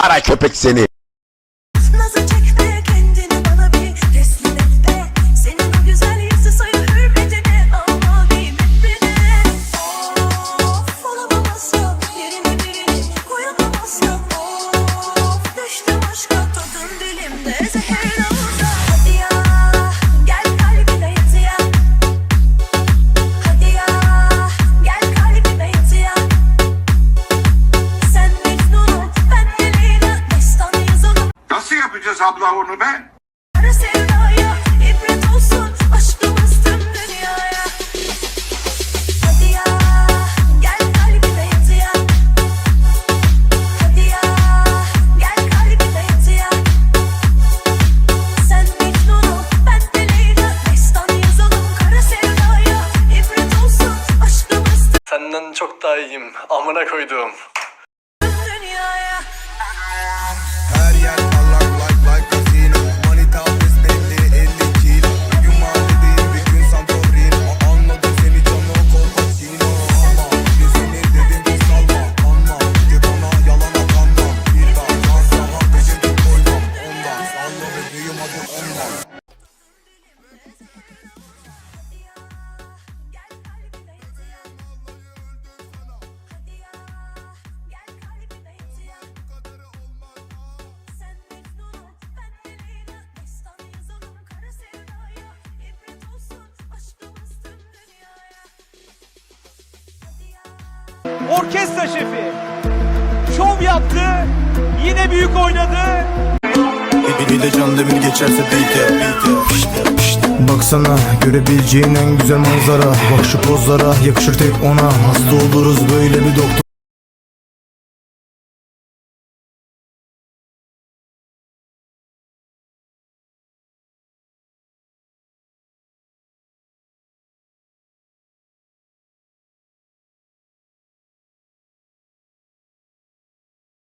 Kara köpek seni. yapacağız abla onu be? senden çok daha iyiyim. Amına koyduğum. orkestra şefi. Şov yaptı, yine büyük oynadı. Bir de can demir geçerse beat'e, beat'e. Baksana görebileceğin en güzel manzara Bak şu pozlara yakışır tek ona Hasta oluruz böyle bir doktor